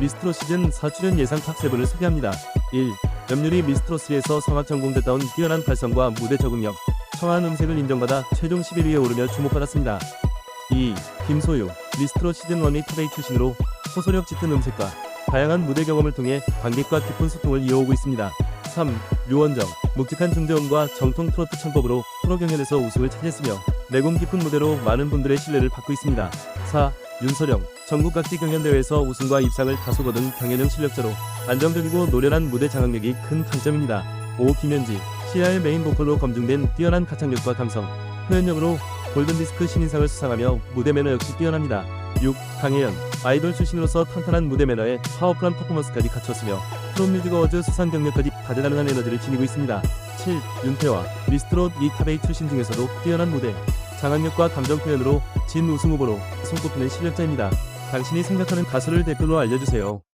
미스트로 시즌 4 출연 예상 탑7을 소개합니다. 1. 염률이 미스트로스에서 성악 전공됐다운 뛰어난 발성과 무대 적응력, 청아한 음색을 인정받아 최종 11위에 오르며 주목받았습니다. 2. 김소유, 미스트로 시즌 1이 탑8 출신으로 호소력 짙은 음색과 다양한 무대 경험을 통해 관객과 깊은 소통을 이어오고 있습니다. 3. 류원정, 묵직한 중저음과 정통 트로트 창법으로 프로 경연에서 우승을 차지했으며 내공 깊은 무대로 많은 분들의 신뢰를 받고 있습니다. 4. 윤서령, 전국 각지 경연대회에서 우승과 입상을 다소 거둔 경연형 실력자로 안정적이고 노련한 무대 장악력이 큰 강점입니다. 5. 김현지, 시아의 메인 보컬로 검증된 뛰어난 가창력과 감성, 표현력으로 골든디스크 신인상을 수상하며 무대 매너 역시 뛰어납니다. 6. 강혜연, 아이돌 출신으로서 탄탄한 무대 매너에 파워풀한 퍼포먼스까지 갖췄으며 프로뮤직 어워즈 수상 경력까지 다재다능한 에너지를 지니고 있습니다. 7. 윤태화, 미스트롯 이 탑8 출신 중에서도 뛰어난 무대, 장악력과 감정 표현으로 진 우승 후보로 손꼽히는 실력자입니다. 당신이 생각하는 가수를 댓글로 알려주세요.